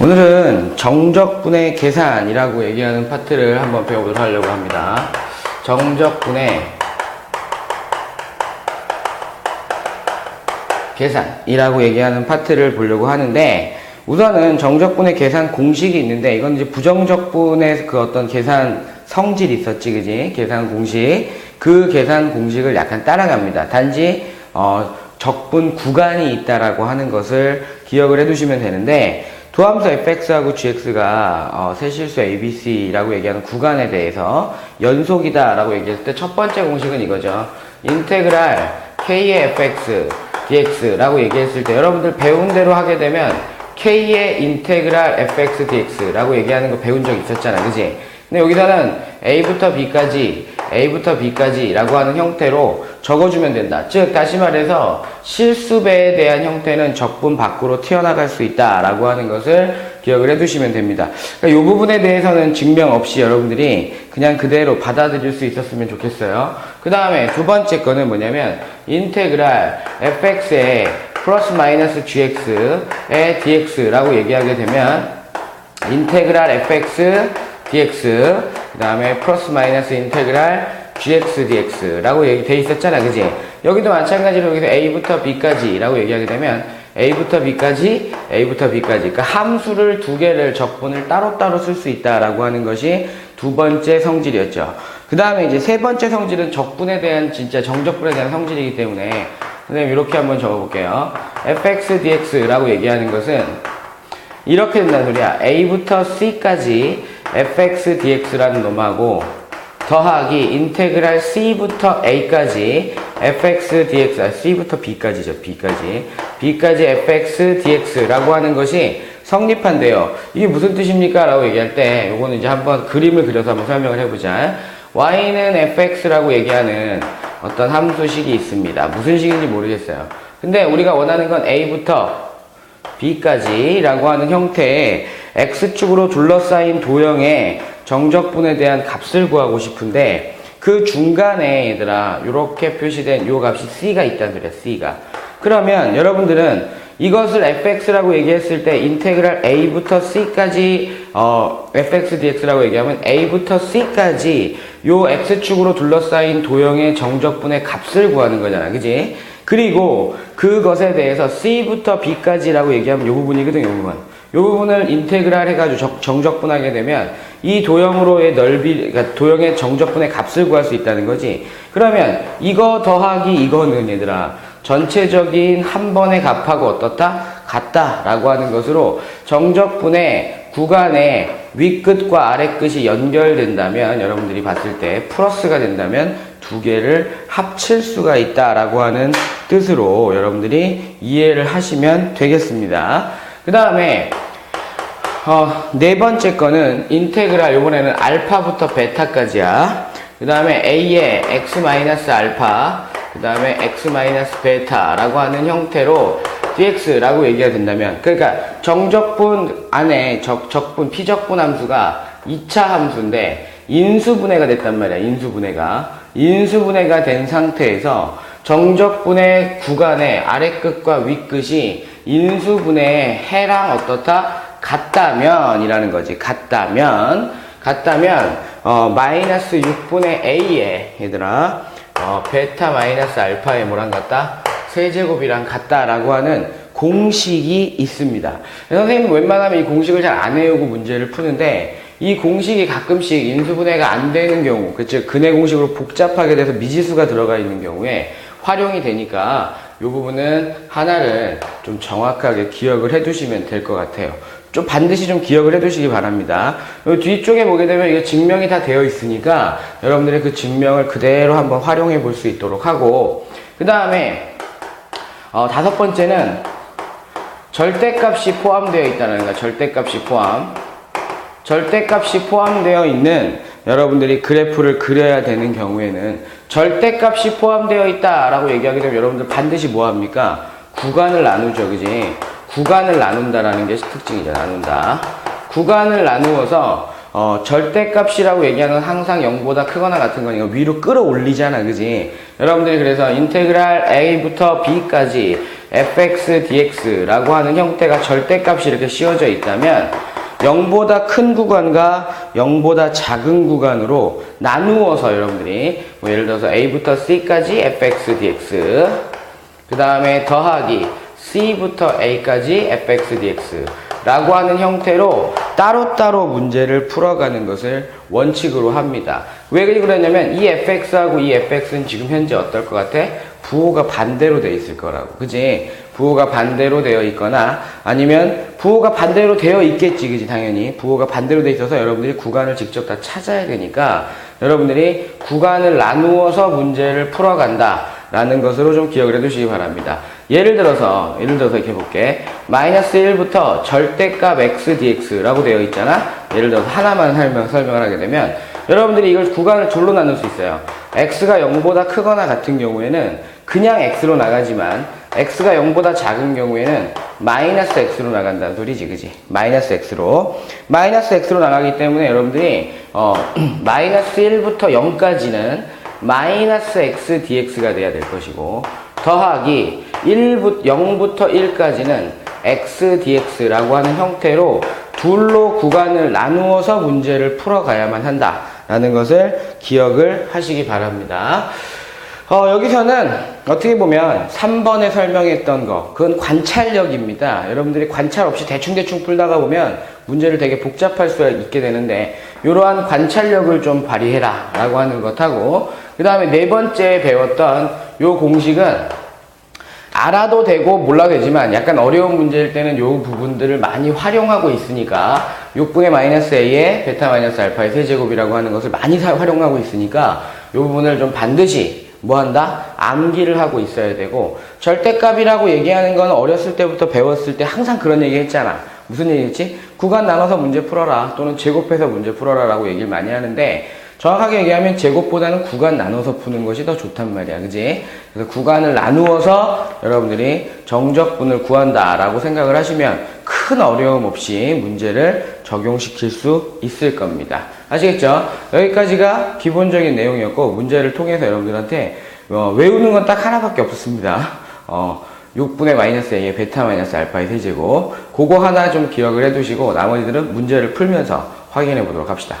오늘은 정적분의 계산이라고 얘기하는 파트를 한번 배워보도록 하려고 합니다. 정적분의 계산이라고 얘기하는 파트를 보려고 하는데 우선은 정적분의 계산 공식이 있는데 이건 이제 부정적분의 그 어떤 계산 성질이 있었지 그지? 계산 공식. 그 계산 공식을 약간 따라갑니다. 단지 어, 적분 구간이 있다라고 하는 것을 기억을 해두시면 되는데 도함수 fx하고 gx가 어, 세실수 abc라고 얘기하는 구간에 대해서 연속이다 라고 얘기했을 때 첫 번째 공식은 이거죠. 인테그랄 k의 fx dx라고 얘기했을 때 여러분들 배운 대로 하게 되면 k의 인테그랄 fx dx라고 얘기하는 거 배운 적 있었잖아 그지 근데 여기서는 a부터 b까지 a부터 b까지라고 하는 형태로 적어주면 된다. 즉 다시 말해서 실수배에 대한 형태는 적분 밖으로 튀어나갈 수 있다라고 하는 것을 기억을 해두시면 됩니다. 그러니까 이 부분에 대해서는 증명 없이 여러분들이 그냥 그대로 받아들일 수 있었으면 좋겠어요. 그 다음에 두 번째 거는 뭐냐면 인테그랄 fx의 플러스 마이너스 gx의 dx라고 얘기하게 되면 인테그랄 fx dx 그 다음에 플러스 마이너스 인테그랄 gx dx라고 얘기돼 있었잖아 그지? 여기도 마찬가지로 여기서 a부터 b까지 라고 얘기하게 되면 a부터 b까지 a부터 b까지. 그러니까 함수를 두 개를 적분을 따로따로 쓸 수 있다라고 하는 것이 두 번째 성질이었죠. 그 다음에 이제 세 번째 성질은 적분에 대한 진짜 정적분에 대한 성질이기 때문에 선생님 이렇게 한번 적어볼게요. fx dx라고 얘기하는 것은 이렇게 된다는 소리야. a부터 c까지 fx dx라는 놈하고 더하기 인테그랄 c부터 a까지 fx dx 아, c부터 b까지죠 b까지. b까지 fx dx라고 하는 것이 성립한대요. 이게 무슨 뜻입니까? 라고 얘기할 때 요거는 이제 한번 그림을 그려서 한번 설명을 해보자. y는 fx라고 얘기하는 어떤 함수식이 있습니다. 무슨 식인지 모르겠어요. 근데 우리가 원하는 건 a부터 b까지 라고 하는 형태의 x축으로 둘러싸인 도형의 정적분에 대한 값을 구하고 싶은데 그 중간에 얘들아 이렇게 표시된 요 값이 c가 있다는 소리야 c가. 그러면 여러분들은 이것을 fx라고 얘기했을 때 인테그랄 a부터 c까지 어, fx dx라고 얘기하면 a부터 c까지 요 x축으로 둘러싸인 도형의 정적분의 값을 구하는 거잖아. 그지 그리고 그것에 대해서 c부터 b까지라고 얘기하면 요 부분이거든 요 부분 요 부분을 인테그랄 해가지고 적- 정적분하게 되면 이 도형으로의 넓이, 그러니까 도형의 정적분의 값을 구할 수 있다는 거지. 그러면 이거 더하기 이거는 얘들아 전체적인 한 번의 값하고 어떻다? 같다라고 하는 것으로 정적분의 구간의 윗끝과 아래끝이 연결된다면 여러분들이 봤을 때 플러스가 된다면 두 개를 합칠 수가 있다라고 하는 뜻으로 여러분들이 이해를 하시면 되겠습니다. 그 다음에 어, 네 번째 거는 인테그랄 요번에는 알파부터 베타까지야. 그 다음에 a의 x 마이너스 알파, 그 다음에 x 마이너스 베타라고 하는 형태로 dx라고 얘기가 된다면, 그러니까 정적분 안에 적, 적분, 피적분 함수가 2차 함수인데 인수분해가 됐단 말이야. 인수분해가 인수분해가 된 상태에서 정적분의 구간의 아래끝과 윗끝이 인수분해의 해랑 어떻다? 같다면 이라는 거지. 같다면, 같다면, 어, 마이너스 6분의 A에, 얘들아, 어, 베타 마이너스 알파의 뭐랑 같다? 세제곱이랑 같다라고 하는 공식이 있습니다. 선생님은 웬만하면 이 공식을 잘 안 외우고 문제를 푸는데, 이 공식이 가끔씩 인수분해가 안 되는 경우, 그치, 근해 공식으로 복잡하게 돼서 미지수가 들어가 있는 경우에 활용이 되니까 이 부분은 하나를 좀 정확하게 기억을 해두시면 될 것 같아요. 좀 반드시 좀 기억을 해두시기 바랍니다. 요 뒤쪽에 보게 되면 이게 증명이 다 되어 있으니까 여러분들이 그 증명을 그대로 한번 활용해 볼 수 있도록 하고 그 다음에 어, 다섯 번째는 절대값이 포함되어 있다는 거야. 절대값이 포함. 절대값이 포함되어 있는 여러분들이 그래프를 그려야 되는 경우에는 절대값이 포함되어 있다라고 얘기하게 되면 여러분들 반드시 뭐 합니까? 구간을 나누죠, 그지? 구간을 나눈다라는 게 특징이죠, 나눈다. 구간을 나누어서 어, 절대값이라고 얘기하는 건 항상 0보다 크거나 같은 거니까 위로 끌어올리잖아, 그지? 여러분들이 그래서 인테그랄 a부터 b까지 fx dx라고 하는 형태가 절대값이 이렇게 씌워져 있다면 0보다 큰 구간과 0보다 작은 구간으로 나누어서 여러분들이 뭐 예를 들어서 a부터 c까지 fx dx 그 다음에 더하기 c부터 a까지 fx dx 라고 하는 형태로 따로따로 문제를 풀어가는 것을 원칙으로 합니다. 왜 그러냐면 이 fx하고 이 fx는 지금 현재 어떨 것 같아? 부호가 반대로 되어 있을 거라고. 그지? 부호가 반대로 되어 있거나 아니면 부호가 반대로 되어 있겠지. 그지? 당연히. 부호가 반대로 되어 있어서 여러분들이 구간을 직접 다 찾아야 되니까 여러분들이 구간을 나누어서 문제를 풀어간다. 라는 것으로 좀 기억을 해 두시기 바랍니다. 예를 들어서, 예를 들어서 이렇게 볼게. 마이너스 1부터 절대값 x dx라고 되어 있잖아? 예를 들어서 하나만 설명, 설명을 하게 되면 여러분들이 이걸 구간을 둘로 나눌 수 있어요. x가 0보다 크거나 같은 경우에는 그냥 x로 나가지만 x가 0보다 작은 경우에는 마이너스 x로 나간다는 소리지, 그지? 마이너스 x로. 마이너스 x로 나가기 때문에 여러분들이, 어, 마이너스 1부터 0까지는 마이너스 x dx가 돼야 될 것이고, 더하기 1부, 0부터 1까지는 x dx라고 하는 형태로 둘로 구간을 나누어서 문제를 풀어가야만 한다 라는 것을 기억을 하시기 바랍니다. 어, 여기서는 어떻게 보면 3번에 설명했던 거, 그건 관찰력입니다. 여러분들이 관찰 없이 대충대충 풀다가 보면 문제를 되게 복잡할 수 있게 되는데, 이러한 관찰력을 좀 발휘해라 라고 하는 것하고, 그 다음에 네 번째 배웠던 요 공식은 알아도 되고 몰라도 되지만 약간 어려운 문제일 때는 요 부분들을 많이 활용하고 있으니까 6분의 마이너스 a의 베타 마이너스 알파의 세제곱이라고 하는 것을 많이 사- 활용하고 있으니까 요 부분을 좀 반드시 뭐 한다? 암기를 하고 있어야 되고 절대값이라고 얘기하는 건 어렸을 때부터 배웠을 때 항상 그런 얘기 했잖아. 무슨 얘기했지? 구간 나눠서 문제 풀어라 또는 제곱해서 문제 풀어라 라고 얘기를 많이 하는데 정확하게 얘기하면 제곱보다는 구간 나눠서 푸는 것이 더 좋단 말이야. 그지? 그래서 구간을 나누어서 여러분들이 정적분을 구한다 라고 생각을 하시면 큰 어려움 없이 문제를 적용시킬 수 있을 겁니다. 아시겠죠? 여기까지가 기본적인 내용이었고 문제를 통해서 여러분들한테 어, 외우는 건 딱 하나밖에 없었습니다. 어, 6분의 마이너스 a의 베타 마이너스 알파의 세제곱 그거 하나 좀 기억을 해두시고 나머지들은 문제를 풀면서 확인해 보도록 합시다.